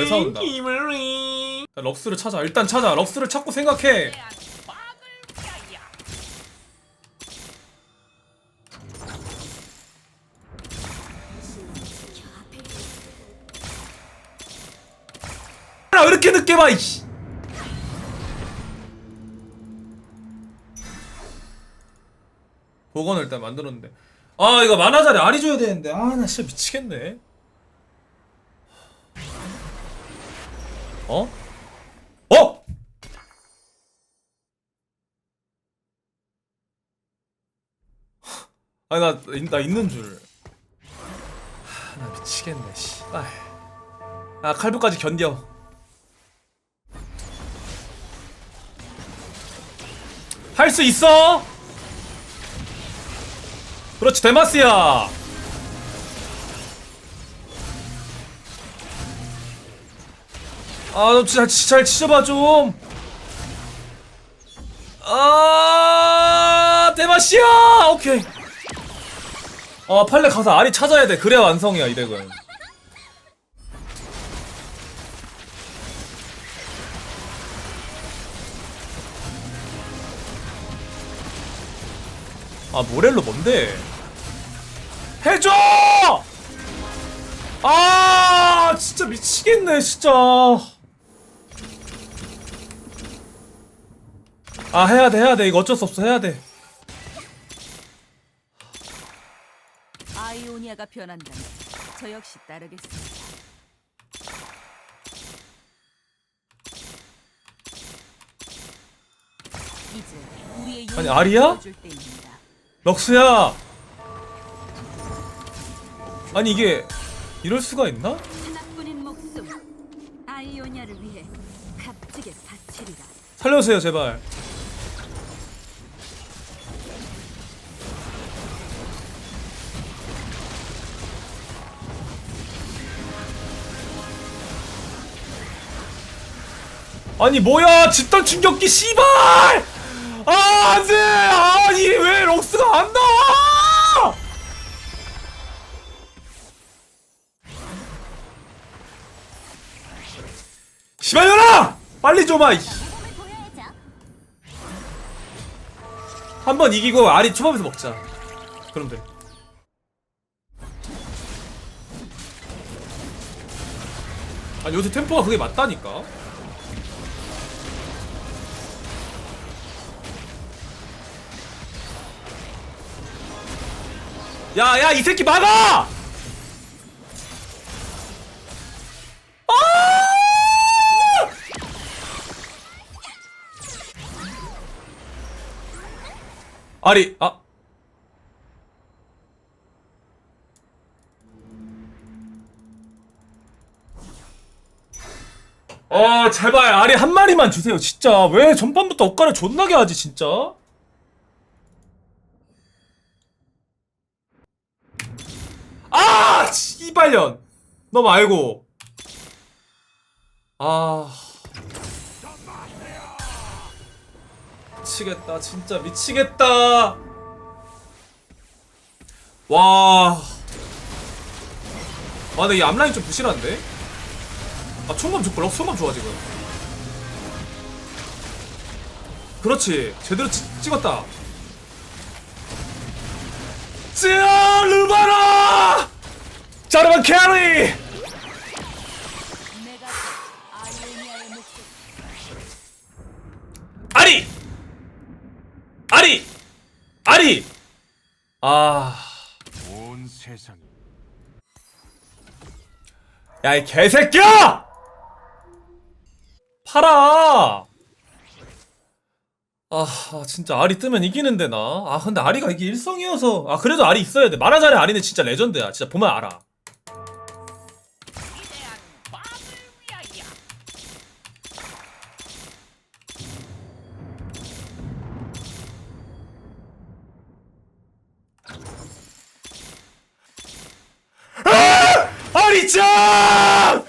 왜 싸운다. 자, 럭스를 찾아. 일단 찾아. 럭스를 찾고 생각해. 아, 왜 이렇게 늦게 봐 이씨. 복원을 일단 만들었는데. 아 이거 만화자리 알이 줘야 되는데. 아 나 진짜 미치겠네 어? 어? 아니 나, 나 있는 줄. 하, 나 미치겠네 씨발. 아 칼부까지 견뎌. 할 수 있어? 그렇지 데마스야. 아, 너 진짜 잘, 잘 치져봐 좀. 아, 대마시야. 오케이. 아, 팔레 가서 알이 찾아야 돼. 그래야 완성이야 이 덱은. 아, 모렐로 뭔데? 해줘! 아 진짜 미치겠네 진짜 아 해야 돼 해야 돼 이거 어쩔 수 없어 해야 돼 아이오니아가 변한다면 저 역시 따르겠습니다. 이제 우리의 아니, 용기를 아리야? 보여줄 때입니다. 럭스야 아니 이게 이럴 수가 있나? 하나뿐인 목숨 아이오니아를 위해 값지게 바치리라. 살려주세요 제발 아니 뭐야 집단 충격기 씨발 아 안돼 아니 왜 럭스가 안 나와 씨발년아 빨리 줘봐 이씨. 한번 이기고 알이 초밥에서 먹자. 그럼 돼. 아니 요새 템포가 그게 맞다니까. 야, 야, 이 새끼 막아! 아! 아리, 아. 어, 제발, 아리 한 마리만 주세요, 진짜. 왜 전반부터 엇가를 존나게 하지, 진짜? 아! 씨발년! 너 말고. 아. 미치겠다, 진짜 미치겠다! 와. 아, 근데 이 앞라인 좀 부실한데? 아, 총감 좋고, 럭 총감 좋아, 지금. 그렇지. 제대로 찌, 찍었다. 찌아, 르바라! 캐리! 내가 아이오니아의 목숨 아리! 아리! 아리! 아. 온 세상이 야, 이 개새끼야! 팔아! 아, 아, 진짜 알이 뜨면 이기는데, 나. 아, 근데 아리가 이게 일성이어서. 아, 그래도 알이 있어야 돼. 만화자리 아리는 진짜 레전드야. 진짜 보면 알아. 아! 비장!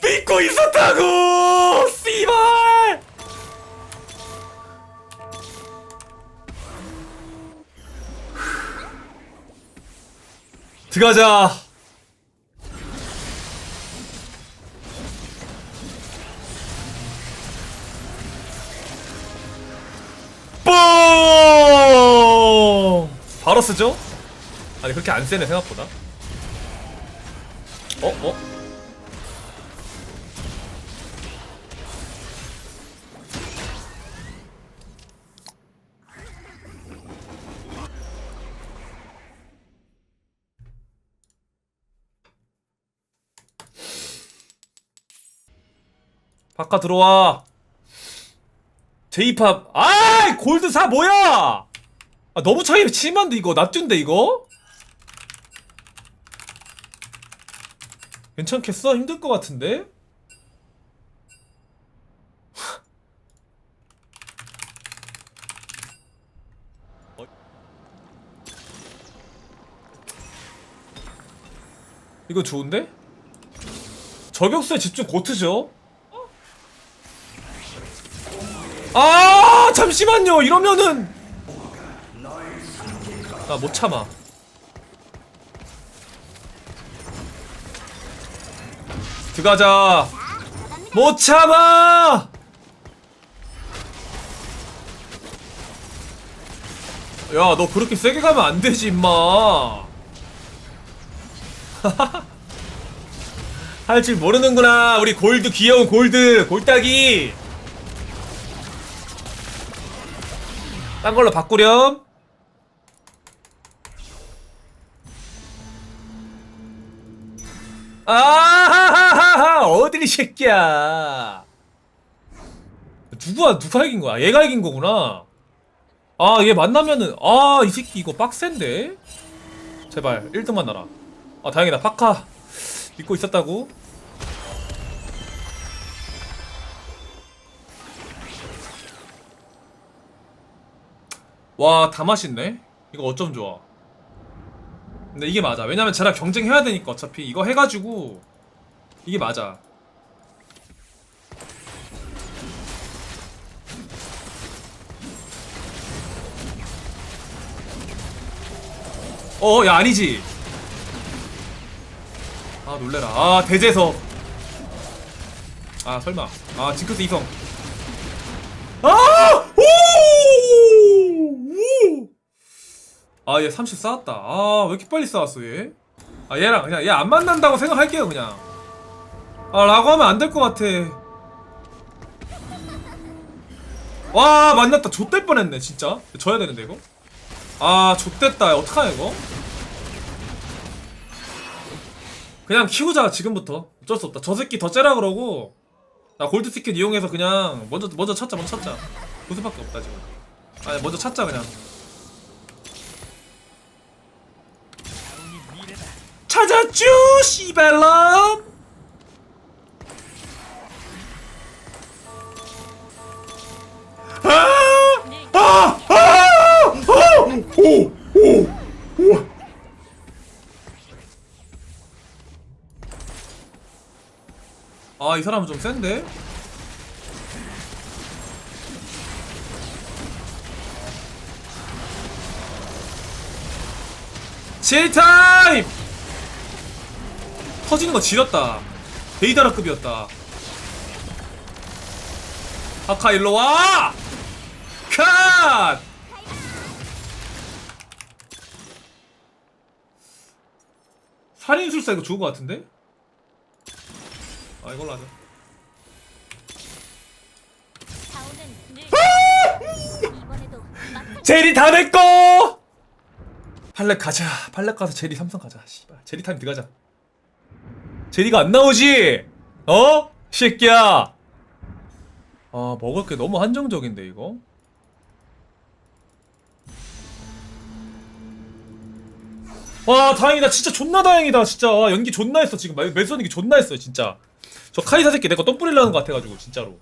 믿고 있었다고! 씨발! 들어가자. 뽕! 바로 쓰죠? 아니 그렇게 안 세네 생각보다 어? 어? 바깥 들어와 제이팝 아이 골드 4 뭐야 아 너무 차이 심한데 이거 납준데 이거 괜찮겠어? 힘들 것 같은데? 어? 이거 좋은데? 저격수에 집중 고트죠? 아 잠시만요 이러면은 나 못 참아 들어가자. 못 참아! 야 너 그렇게 세게 가면 안 되지 임마. 할 줄 모르는구나. 우리 골드 귀여운 골드. 골딱이 딴 걸로 바꾸렴. 아하하하하 어딜 이 새끼야. 누가 누가 이긴 거야? 얘가 이긴 거구나. 아 얘 만나면은 아 이 새끼 이거 빡센데? 제발 1등 만 나라. 아 다행이다. 파카. 믿고 있었다고. 와 다 맛있네. 이거 어쩜 좋아. 근데 이게 맞아. 왜냐면 쟤랑 경쟁해야 되니까 어차피. 이거 해가지고 이게 맞아 어 야 아니지 아 놀래라 아 대제석 아 설마 아 징크스 이성 아! 오! 오! 아, 얘 30 쌓았다. 아, 왜 이렇게 빨리 쌓았어, 얘? 아, 얘랑 그냥 얘 안 만난다고 생각할게요, 그냥. 아, 라고 하면 안 될 것 같아. 와, 만났다. 좆될 뻔했네, 진짜. 져야 되는데, 이거? 아, 좆됐다. 어떡하냐, 이거? 그냥 키우자, 지금부터. 어쩔 수 없다. 저 새끼 더 째라 그러고, 나 골드 티켓 이용해서 그냥 먼저, 먼저 찾자, 먼저 찾자. 그 수밖에 없다, 지금. 아니, 먼저 찾자, 그냥. 찾았쥬 씨발람 아! 아! 아! 아! 오! 오! 오! 아, 이 사람은 좀 센데? 칠타임! 터지는 거 지렸다. 데이다라급이었다. 아카 일로 와! 컷! 살인술사 이거 좋은 거 같은데? 아 이걸로 하자. 이번에도 제리 다 내꺼! 팔렉 가자. 팔렉 가서 제리 삼성 가자. 씨발. 제리 타임 들어가자. 제리가 안 나오지? 어? 새끼야. 아, 먹을 게 너무 한정적인데 이거. 와, 다행이다. 진짜 존나 다행이다. 진짜 와, 연기 존나 했어 지금. 매선 연기 존나 했어 진짜. 저 카이사 새끼 내거 똥 뿌리려는 것 같아가지고 진짜로.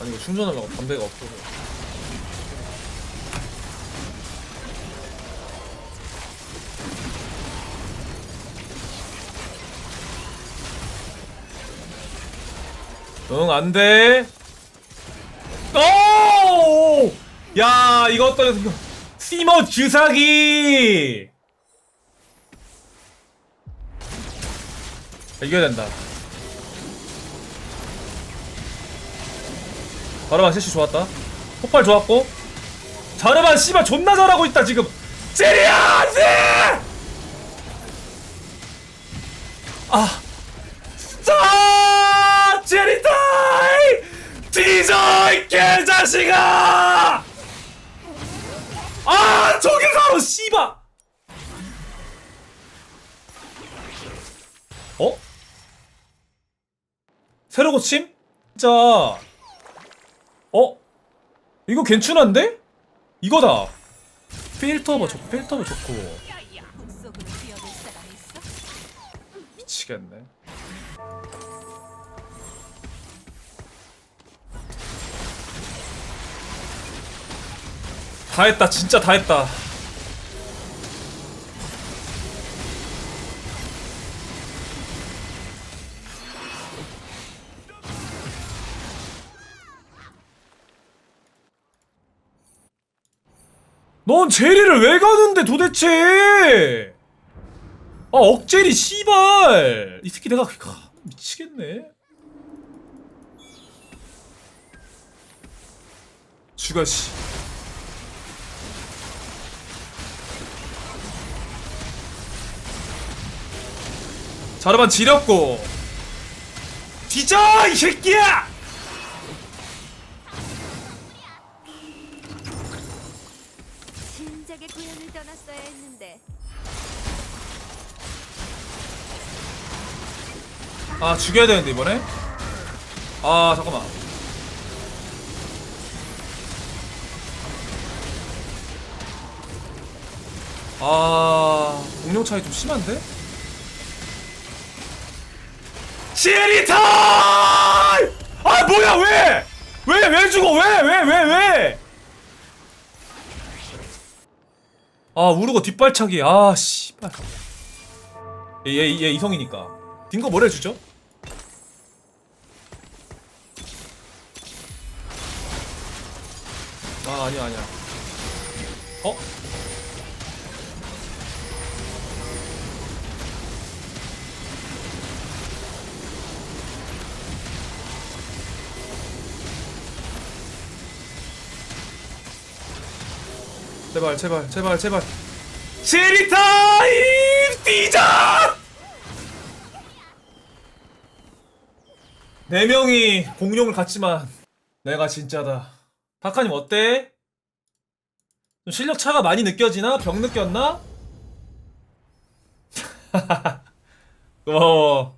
아니 이거 충전하려고 담배가 없어서 응 안돼 오! 야 이것도 시머 주사기! 이겨야 된다. 자르반 셋이 좋았다. 폭발 좋았고. 자르반 씨발 존나 잘하고 있다 지금. 안돼 아 자, 제리타이! 뒤져, 이 개자식아! 아, 저기 바로, 씨바! 어? 새로 고침? 진짜. 어? 이거 괜찮은데? 이거다. 필터버 좋고, 필터버 좋고. 미치겠네. 다 했다, 진짜 다 했다. 넌 제리를 왜 가는데 도대체? 아 억제리 씨발 이 새끼 내가 아, 미치겠네 죽어 씨 자르반 지렸고. 뒤져 이 새끼야! 진작에 고향을 떠났어야 했는데. 아 죽여야 되는데 이번에? 아 잠깐만. 아 공룡 차이 좀 심한데? 시에리타임! 아 뭐야 왜? 왜 왜 죽어 왜 왜 왜 왜? 아 우르고 뒷발차기 아 씨발 얘얘 얘 이성이니까 딩거 뭘 해주죠? 아 아니야 아니야 어? 제발 제발 제발 제발 시리타임 뛰자 네 명이 공룡을 갖지만 내가 진짜다. 박하님 어때? 좀 실력 차가 많이 느껴지나? 병 느꼈나? 고마워.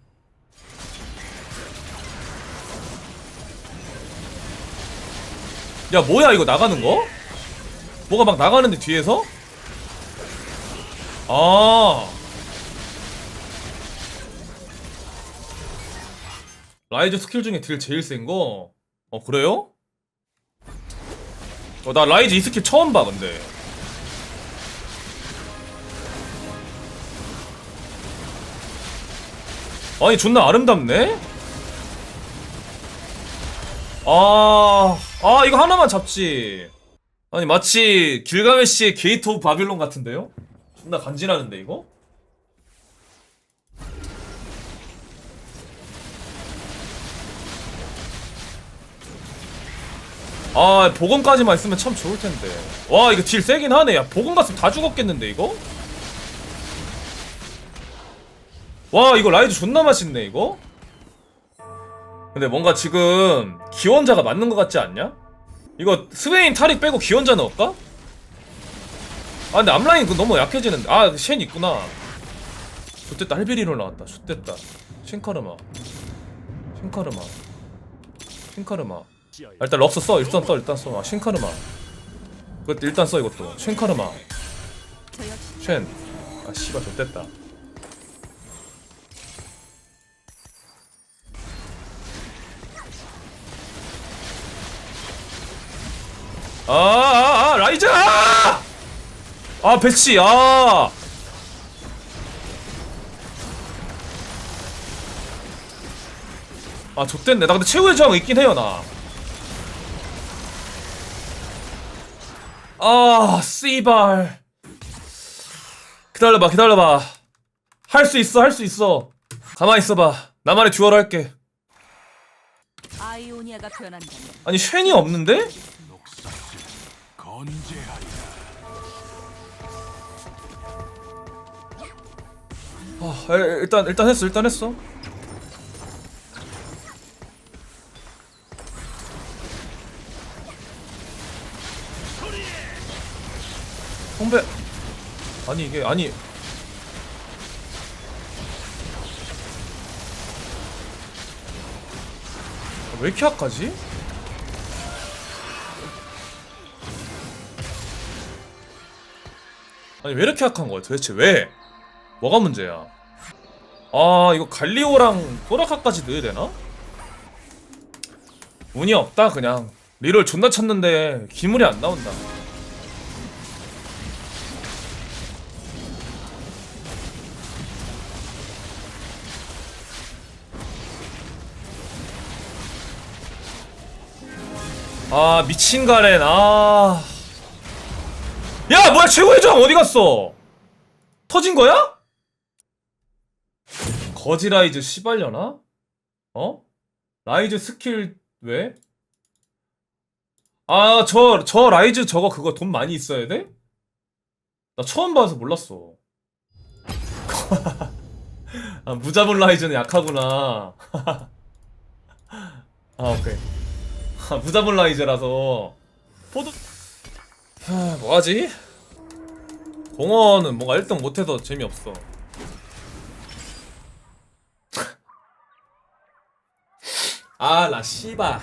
야 뭐야 이거 나가는 거? 뭐가 막 나가는데 뒤에서? 아 라이즈 스킬 중에 딜 제일 센 거? 어 그래요? 어 나 라이즈 이 스킬 처음 봐 근데 아니 존나 아름답네? 아, 아 이거 하나만 잡지 아니 마치 길가메시의 게이트 오브 바빌론 같은데요? 존나 간지나는데 이거? 아 보검까지만 있으면 참 좋을 텐데 와 이거 딜 세긴 하네 야 보검 갔으면 다 죽었겠는데 이거? 와 이거 라이즈 존나 맛있네 이거? 근데 뭔가 지금 기원자가 맞는 것 같지 않냐? 이거 스웨인 타릭 빼고 기원자 넣을까? 아 근데 앞라인 그 너무 약해지는데. 아쉔 있구나. 좋됐다. 할베리로 나왔다. 좋됐다. 쉔카르마. 쉔카르마. 쉔카르마. 아, 일단 럭스 써. 일단 써. 일단 써. 아, 쉔카르마. 그것도 일단 써 이것도. 쉔카르마. 쉔. 아 씨발 좋됐다. 아, 아, 아, 라이즈! 아! 아, 배치, 아! 아, 좋됐네. 나 근데 최후의 저항 있긴 해요, 나. 아, 씨발. 기다려봐 기다려봐 할 수 있어 할 수 있어 가만히 있어봐 나만의 듀얼 할게 아니 쉔이 없는데? 녹삭을 건재하리라. 아 에, 일단 일단 했어 일단 했어 성배 아니 이게 아니 아, 왜 이렇게 약하지? 아니 왜 이렇게 약한 거야 도대체 왜? 뭐가 문제야? 아 이거 갈리오랑 소라카까지 넣어야 되나? 운이 없다 그냥 리롤 존나 쳤는데 기물이 안 나온다 아 미친 가렌 아 야 뭐야 최고의 저항 어디 갔어 터진 거야? 거지 라이즈 씨발려나? 어? 라이즈 스킬 왜? 아, 저, 저 라이즈 저거 그거 돈 많이 있어야 돼? 나 처음 봐서 몰랐어. 아, 무자본 라이즈는 약하구나. 아, 오케이. 아, 무자본 라이즈라서. 포드. 하, 뭐하지? 공원은 뭔가 1등 못해서 재미없어. 아, 나 씨바.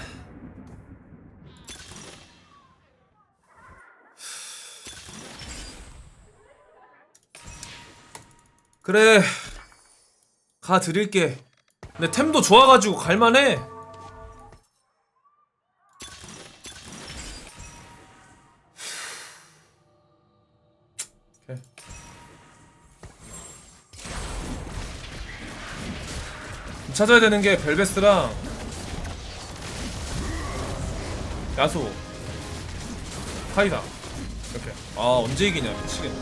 그래. 가 드릴게. 근데 템도 좋아가지고 갈만해. 찾아야 되는 게 벨베스랑 야수. 카이다. 이렇게. 아 언제 이기냐. 미치겠네.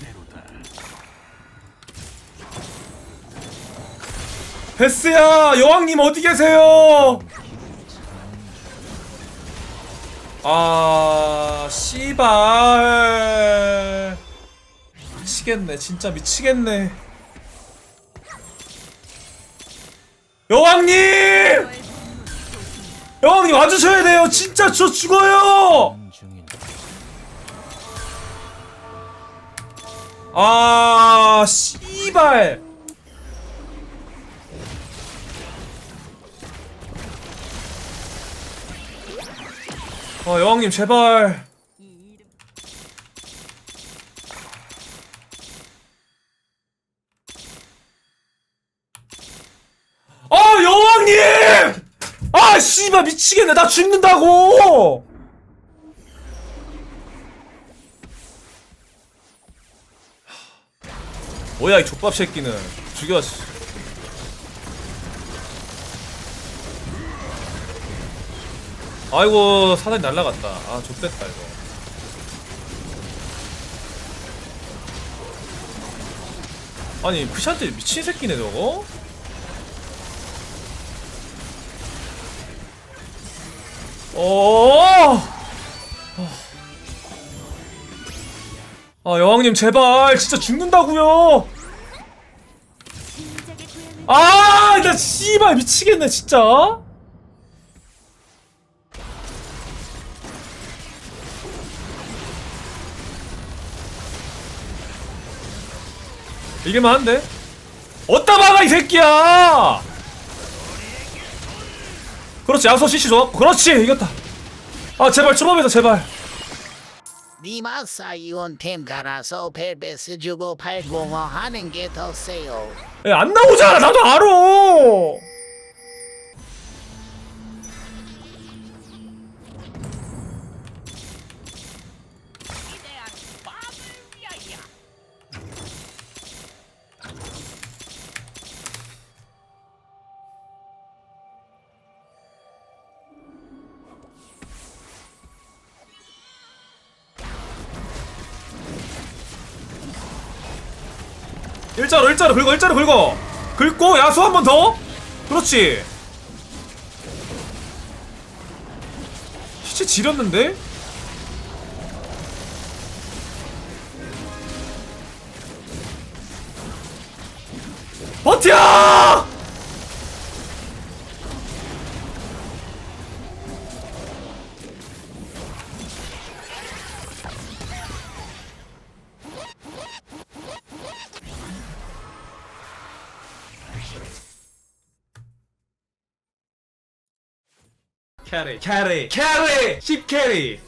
대로다. 베스야 여왕님 어디 계세요 아 씨발. 미치겠네 진짜 미치겠네. 여왕님! 여왕님 와주셔야 돼요. 진짜 저 죽어요! 아 씨발 아 여왕님 제발 아 여왕님! 아 씨발 미치겠네 나 죽는다고! 뭐야 이 족밥 새끼는 죽여 아이고 사단이 날라갔다 아 족됐다 이거 아니 크샨테 미친 새끼네 저거 어. 아 여왕님 제발 진짜 죽는다고요. 진작의 고향을 아, 나 씨발 미치겠네 진짜. 이게만 한데? 어디다 막아 이 새끼야! 그렇지 야소 CC 좋았고 그렇지 이겼다 아 제발 초밥에서 제발 니마 사이온 템 갈아서 벨베스 주고 팔공어 하는 게 더 세요. 야, 안 나오잖아 나도 알아 일자로 긁어 일자로 긁어. 긁고 야수 한 번 더. 그렇지. 시체 지렸는데 캐리. 캐리. 캐리. 10 캐리